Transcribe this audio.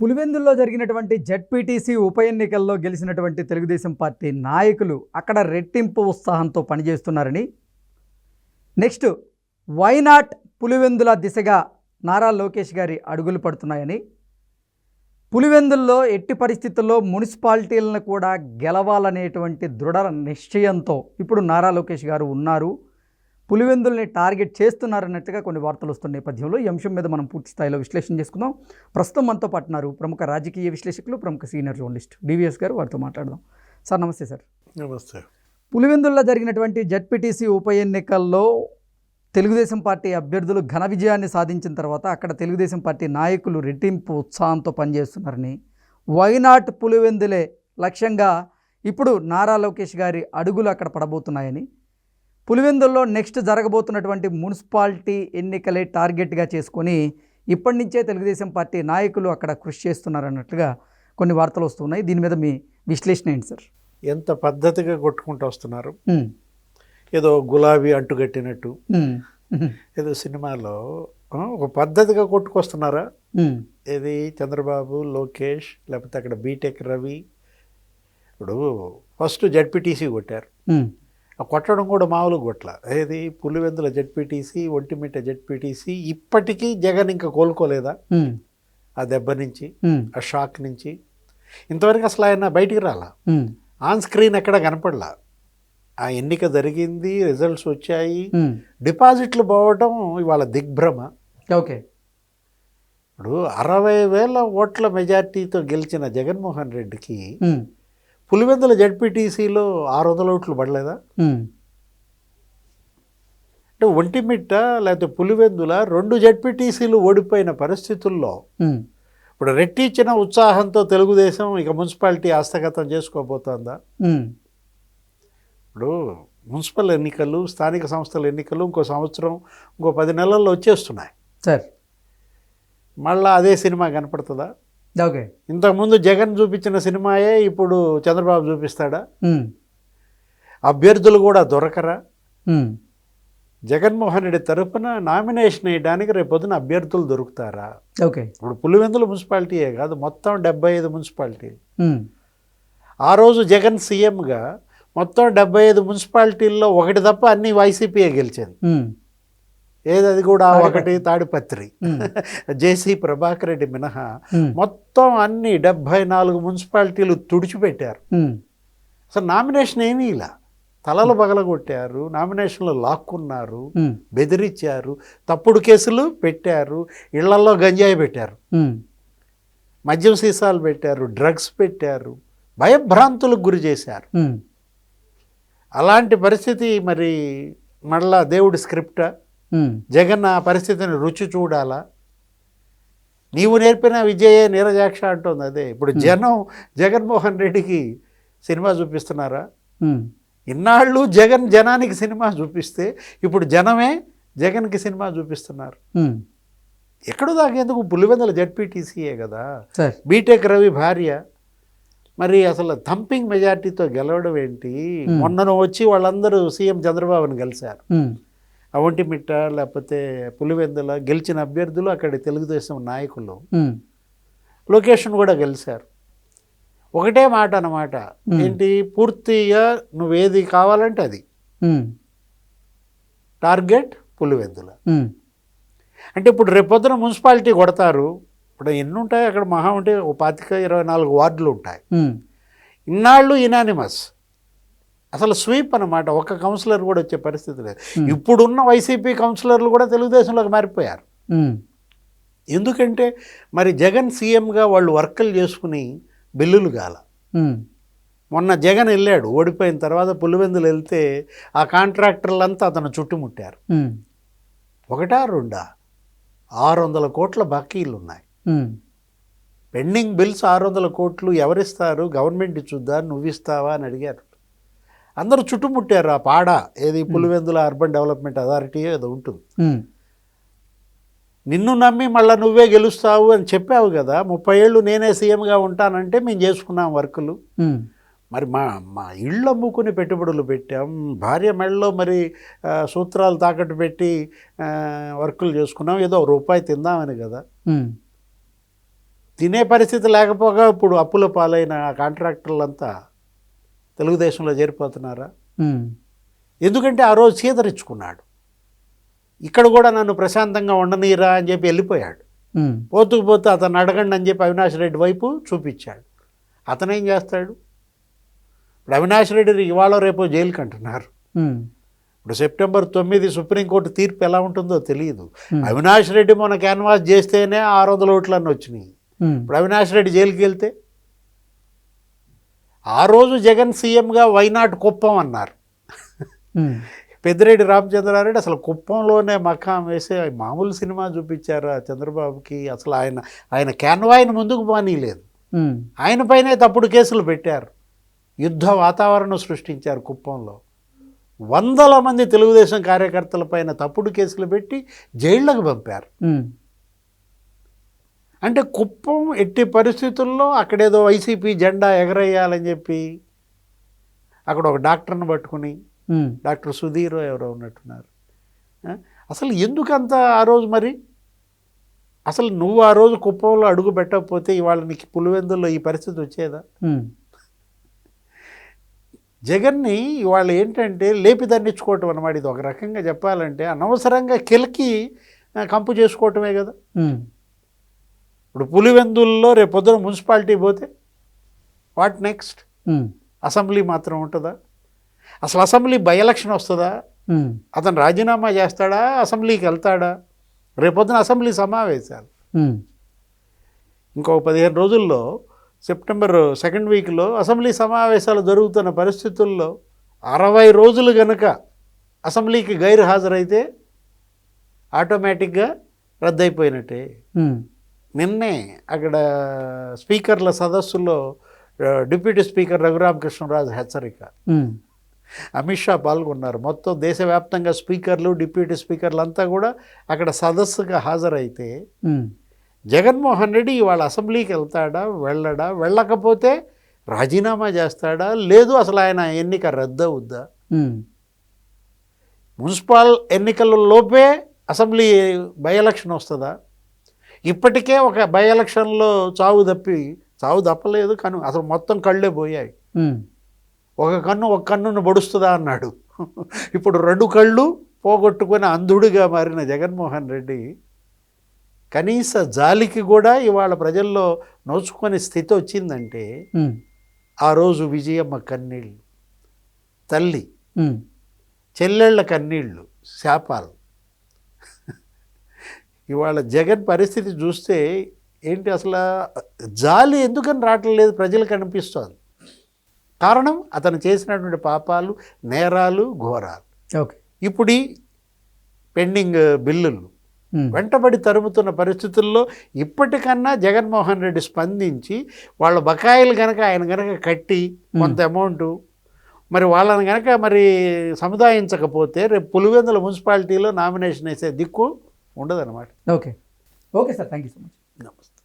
పులివెందుల్లో జరిగినటువంటి జడ్పీటీసీ ఉప ఎన్నికల్లో గెలిచినటువంటి తెలుగుదేశం పార్టీ నాయకులు అక్కడ రెట్టింపు ఉత్సాహంతో పనిచేస్తున్నారని. నెక్స్ట్ వైనాట్ పులివెందుల దిశగా నారా లోకేష్ గారి అడుగులు పడుతున్నాయని. పులివెందుల్లో ఎట్టి పరిస్థితుల్లో మున్సిపాలిటీలను కూడా గెలవాలనేటువంటి దృఢ నిశ్చయంతో ఇప్పుడు నారా లోకేష్ గారు ఉన్నారు. పులివెందుల్ని టార్గెట్ చేస్తున్నారన్నట్టుగా కొన్ని వార్తలు వస్తున్న నేపథ్యంలో ఈ అంశం మీద మనం పూర్తి స్థాయిలో విశ్లేషణ చేసుకుందాం. ప్రస్తుతం మనతో పాటున్నారు ప్రముఖ రాజకీయ విశ్లేషకులు ప్రముఖ సీనియర్ జర్నలిస్ట్ డివిఎస్ గారు. వారితో మాట్లాడదాం. సార్ నమస్తే సార్. నమస్తే. పులివెందుల్లో జరిగినటువంటి జడ్పీటీసీ ఉప ఎన్నికల్లో తెలుగుదేశం పార్టీ అభ్యర్థులు ఘన విజయాన్ని సాధించిన తర్వాత అక్కడ తెలుగుదేశం పార్టీ నాయకులు రెట్టింపు ఉత్సాహంతో పనిచేస్తున్నారని వైనాట్ పులివెందులే లక్ష్యంగా ఇప్పుడు నారా లోకేష్ గారి అడుగులు అక్కడ పడబోతున్నాయని పులివెందుల్లో నెక్స్ట్ జరగబోతున్నటువంటి మున్సిపాలిటీ ఎన్నికలే టార్గెట్గా చేసుకొని ఇప్పటి నుంచే తెలుగుదేశం పార్టీ నాయకులు అక్కడ కృషి చేస్తున్నారన్నట్లుగా కొన్ని వార్తలు వస్తున్నాయి. దీని మీద మీ విశ్లేషణ ఏంటి సార్? ఎంత పద్ధతిగా కొట్టుకుంటూ వస్తున్నారు? ఏదో గులాబీ ఉమ్, ఏదో సినిమాలో ఒక పద్ధతిగా కొట్టుకొస్తున్నారా? ఏది? చంద్రబాబు లోకేష్ లేకపోతే అక్కడ బీటెక్ రవి. ఇప్పుడు ఫస్ట్ జడ్పీటీసీ కొట్టారు. కొట్టడం కూడా మామూలు కొట్ల ఏది? పులివెందుల జడ్పీటీసీ ఒంటిమిట్ట జడ్పీటీసీ ఇప్పటికీ జగన్ ఇంకా కోలుకోలేదా? ఆ దెబ్బ నుంచి ఆ షాక్ నుంచి. ఇంతవరకు అసలు ఆయన బయటికి రాలా. ఆన్ స్క్రీన్ ఎక్కడ కనపడలా. ఆ ఎన్నిక జరిగింది రిజల్ట్స్ వచ్చాయి. డిపాజిట్లు పోవడం ఇవాళ దిగ్భ్రమ. ఓకే. ఇప్పుడు అరవై వేల ఓట్ల మెజార్టీతో గెలిచిన జగన్మోహన్ రెడ్డికి పులివెందుల జడ్పీటీసీలో ఆరు వందల ఓట్లు పడలేదా? అంటే ఒంటిమిట్ట లేకపోతే పులివెందుల రెండు జడ్పీటీసీలు ఓడిపోయిన పరిస్థితుల్లో ఇప్పుడు రెట్టించిన ఉత్సాహంతో తెలుగుదేశం ఇక మున్సిపాలిటీ హస్తగతం చేసుకోబోతోందా? ఇప్పుడు మున్సిపల్ ఎన్నికలు స్థానిక సంస్థల ఎన్నికలు ఇంకో సంవత్సరం ఇంకో పది నెలల్లో వచ్చేస్తున్నాయి. సార్. మళ్ళా అదే సినిమా కనపడుతుందా? ఓకే. ఇంతకుముందు జగన్ చూపించిన సినిమాయే ఇప్పుడు చంద్రబాబు చూపిస్తాడా? అభ్యర్థులు కూడా దొరకరా? జగన్మోహన్ రెడ్డి తరఫున నామినేషన్ వేయడానికి రేపొద్దున అభ్యర్థులు దొరుకుతారా? ఓకే. ఇప్పుడు పులివెందుల మున్సిపాలిటీయే కాదు మొత్తం డెబ్బై ఐదు మున్సిపాలిటీలు ఉమ్, ఆ రోజు జగన్ సీఎంగా మొత్తం డెబ్బై ఐదు మున్సిపాలిటీల్లో ఒకటి తప్ప అన్ని వైసీపీయే గెలిచింది. ఉమ్, ఏది అది కూడా. ఒకటి తాడిపత్రి. జేసీ ప్రభాకర్ రెడ్డి మినహా మొత్తం అన్ని డెబ్భై నాలుగు మున్సిపాలిటీలు తుడిచిపెట్టారు. అసలు నామినేషన్ ఏమీ ఇలా. తలలు పగలగొట్టారు నామినేషన్లు లాక్కున్నారు బెదిరించారు తప్పుడు కేసులు పెట్టారు ఇళ్ళలో గంజాయి పెట్టారు. మద్యం సీసాలు పెట్టారు డ్రగ్స్ పెట్టారు భయభ్రాంతులకు గురి చేశారు. అలాంటి పరిస్థితి మరి మళ్ళా దేవుడి స్క్రిప్టా? జగన్ ఆ పరిస్థితిని రుచి చూడాలా? నీవు నేర్పిన విజయే నీరజాక్ష అంటుంది అదే. ఇప్పుడు జనం జగన్మోహన్ రెడ్డికి సినిమా చూపిస్తున్నారా? ఇన్నాళ్ళు జగన్ జనానికి సినిమా చూపిస్తే ఇప్పుడు జనమే జగన్కి సినిమా చూపిస్తున్నారు. ఎక్కడో దాకేందుకు పులివెందుల జడ్పీటీసీయే కదా? బీటెక్ రవి భార్య. మరి అసలు థంపింగ్ మెజార్టీతో గెలవడం ఏంటి? మొన్నను వచ్చి వాళ్ళందరూ సీఎం చంద్రబాబుని కలిశారు ఒంటిమిట్ట లేకపోతే పులివెందుల గెలిచిన అభ్యర్థులు అక్కడి తెలుగుదేశం నాయకులు. లొకేషన్ కూడా గెలిచారు ఒకటే మాట అన్నమాట. ఏంటి? పూర్తిగా నువ్వేది కావాలంటే అది. టార్గెట్ పులివెందుల. అంటే ఇప్పుడు రేపొద్దున మున్సిపాలిటీ కొడతారు. ఇప్పుడు ఎన్ని ఉంటాయి? అక్కడ మహా ఉంటే ఒక పాతిక ఇరవై నాలుగు వార్డులు ఉంటాయి. ఇన్నాళ్ళు ఇనానిమస్ అసలు స్వీప్ అన్నమాట. ఒక్క కౌన్సిలర్ కూడా వచ్చే పరిస్థితి లేదు. ఇప్పుడున్న వైసీపీ కౌన్సిలర్లు కూడా తెలుగుదేశంలోకి మారిపోయారు. ఎందుకంటే మరి జగన్ సీఎంగా వాళ్ళు వర్కులు చేసుకుని బిల్లులు గాల. ఉమ్, మొన్న జగన్ వెళ్ళాడు ఓడిపోయిన తర్వాత పులివెందులు వెళ్తే ఆ కాంట్రాక్టర్లంతా అతను చుట్టుముట్టారు. ఒకటా రెండా? ఆరు వందల కోట్ల బాకీలు ఉన్నాయి పెండింగ్ బిల్స్ ఆరు వందల కోట్లు ఎవరిస్తారు? గవర్నమెంట్ ఇచ్చుద్దా? నువ్వు ఇస్తావా అని అడిగారు. అందరూ చుట్టుముట్టారు ఆ పాడ. ఏది పులివెందుల అర్బన్ డెవలప్మెంట్ అథారిటీ ఏదో ఉంటుంది. నిన్ను నమ్మి మళ్ళీ నువ్వే గెలుస్తావు అని చెప్పావు కదా ముప్పై ఏళ్ళు నేనే సీఎంగా ఉంటానంటే మేము చేసుకున్నాం వర్కులు. మరి మా మా ఇళ్ళు అమ్ముకుని పెట్టుబడులు పెట్టాం భార్య మెడలో మరి సూత్రాలు తాకట్టు పెట్టి వర్కులు చేసుకున్నాం ఏదో ఒక రూపాయి తిందామని కదా. తినే పరిస్థితి లేకపోగా ఇప్పుడు అప్పుల పాలైన కాంట్రాక్టర్లంతా తెలుగుదేశంలో చేరిపోతున్నారా? ఎందుకంటే ఆ రోజు సీతరిచ్చుకున్నాడు ఇక్కడ కూడా నన్ను ప్రశాంతంగా ఉండనీరా అని చెప్పి వెళ్ళిపోయాడు. ఉమ్, పోతూ పోతూ అతను అడగండి అని చెప్పి అవినాష్ రెడ్డి వైపు చూపించాడు. అతను ఏం చేస్తాడు? ఇప్పుడు అవినాష్ రెడ్డి ఇవాళ రేపు జైలుకి అంటున్నారు. ఇప్పుడు సెప్టెంబర్ తొమ్మిది సుప్రీంకోర్టు తీర్పు ఎలా ఉంటుందో తెలియదు. అవినాష్ రెడ్డి మన క్యాన్వాస్ చేస్తేనే ఆరు వందల ఓట్లన్నీ వచ్చినాయి. ఇప్పుడు అవినాష్ రెడ్డి జైలుకి వెళ్తే ఆ రోజు జగన్ సీఎంగా వైనాట్ కుప్పం అన్నారు. పెద్దిరెడ్డి రామచంద్రారెడ్డి అసలు కుప్పంలోనే మకాం వేసి మామూలు సినిమా చూపించారు ఆ చంద్రబాబుకి? అసలు ఆయన ఆయన క్యాన్వాయిని ముందుకు బానీలేదు ఉమ్, ఆయన పైనే తప్పుడు కేసులు పెట్టారు. యుద్ధ వాతావరణం సృష్టించారు కుప్పంలో. వందల మంది తెలుగుదేశం కార్యకర్తల పైన తప్పుడు కేసులు పెట్టి జైళ్ళకు పంపారు. అంటే కుప్పం ఎట్టి పరిస్థితుల్లో అక్కడేదో వైసీపీ జెండా ఎగరేయాలని చెప్పి అక్కడ ఒక డాక్టర్ని పట్టుకుని డాక్టర్ సుధీర్ ఎవరో ఉన్నట్టున్నారు? అసలు ఎందుకంత ఆ రోజు మరి? అసలు నువ్వు ఆ రోజు కుప్పంలో అడుగు పెట్టకపోతే ఇవాళ నీకు పులివెందుల్లో ఈ పరిస్థితి వచ్చేదా? జగన్ని ఇవాళ ఏంటంటే లేపి దండించుకోవటం అన్నమాట. ఇది ఒక రకంగా చెప్పాలంటే అనవసరంగా కిలకి కంపు చేసుకోవటమే కదా. ఇప్పుడు పులివెందుల్లో రేపు పొద్దున మున్సిపాలిటీ పోతే వాట్ నెక్స్ట్? అసెంబ్లీ మాత్రం ఉంటుందా? అసలు అసెంబ్లీ బై ఎలక్షన్ వస్తుందా అతను రాజీనామా చేస్తాడా? అసెంబ్లీకి వెళ్తాడా? రేపొద్దున అసెంబ్లీ సమావేశాలు. ఇంకో పదిహేను రోజుల్లో సెప్టెంబర్ సెకండ్ వీక్లో అసెంబ్లీ సమావేశాలు జరుగుతున్న పరిస్థితుల్లో అరవై రోజులు గనక అసెంబ్లీకి గైరు హాజరైతే ఆటోమేటిక్గా రద్దయిపోయినట్టే. నిన్నే అక్కడ స్పీకర్ల సదస్సులో డిప్యూటీ స్పీకర్ రఘురామకృష్ణరాజు హెచ్చరిక. అమిత్ షా పాల్గొన్నారు. మొత్తం దేశవ్యాప్తంగా స్పీకర్లు డిప్యూటీ స్పీకర్లు అంతా కూడా అక్కడ సదస్సుగా హాజరైతే జగన్మోహన్ రెడ్డి ఇవాళ అసెంబ్లీకి వెళ్తాడా వెళ్ళడా వెళ్ళకపోతే రాజీనామా చేస్తాడా? లేదు అసలు ఆయన ఎన్నిక రద్దవుద్దా ఉమ్, మున్సిపల్ ఎన్నికల లోపే అసెంబ్లీ బై ఎలక్షన్ వస్తుందా? ఇప్పటికే ఒక బై ఎలక్షన్లో చావు తప్పి చావు తప్పలేదు కానీ అసలు మొత్తం కళ్ళే పోయాయి. ఒక కన్ను ఒక కన్నును పొడుస్తుందా అన్నాడు. ఇప్పుడు రెండు కళ్ళు పోగొట్టుకుని అంధుడిగా మారిన జగన్మోహన్ రెడ్డి కనీస జాలికి కూడా ఇవాళ ప్రజల్లో నోచుకునే స్థితి వచ్చిందంటే ఆ రోజు విజయమ్మ కన్నీళ్ళు తల్లి చెల్లెళ్ళ కన్నీళ్ళు శాపాలు. ఇవాళ జగన్ పరిస్థితి చూస్తే ఏంటి అసలు జాలి ఎందుకని రావట్లేదు ప్రజలకు అనిపిస్తోంది. కారణం అతను చేసినటువంటి పాపాలు నేరాలు ఘోరాలు. ఓకే. ఇప్పుడు పెండింగ్ బిల్లులు వెంటబడి తరుముతున్న పరిస్థితుల్లో ఇప్పటికన్నా జగన్మోహన్ రెడ్డి స్పందించి వాళ్ళ బకాయిలు కనుక ఆయన కనుక కట్టి కొంత అమౌంట్ మరి వాళ్ళని కనుక మరి సముదాయించకపోతే రేపు పులివెందుల మున్సిపాలిటీలో నామినేషన్ వేసే దిక్కు ఉండదన్నమాట. Okay. Okay sir. Thank you so much. నమస్తే.